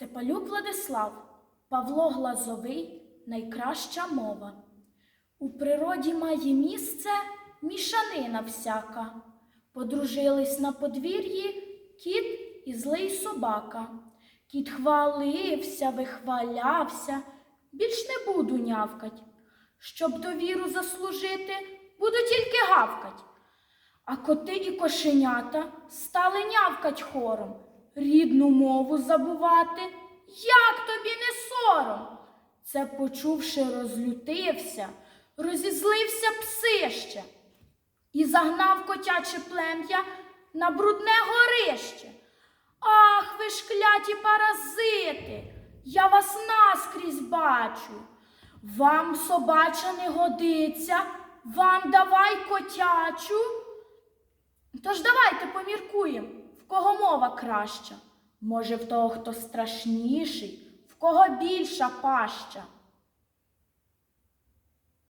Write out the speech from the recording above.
Степалюк Владислав, Павло Глазовий найкраща мова. У природі має місце мішанина всяка. Подружились на подвір'ї кіт і злий собака. Кіт хвалився, вихвалявся, більш не буду нявкать. Щоб довіру заслужити, буду тільки гавкать. А коти і кошенята стали нявкать хором, рідну мову забувати. Як тобі не сором? Це почувши, розлютився, розізлився псище і загнав котяче плем'я на брудне горище. Ах, ви ж кляті паразити, я вас наскрізь бачу. Вам собача не годиться, вам давай котячу. Тож давайте поміркуємо, кого мова краща. Може, в того, хто страшніший, в кого більша паща.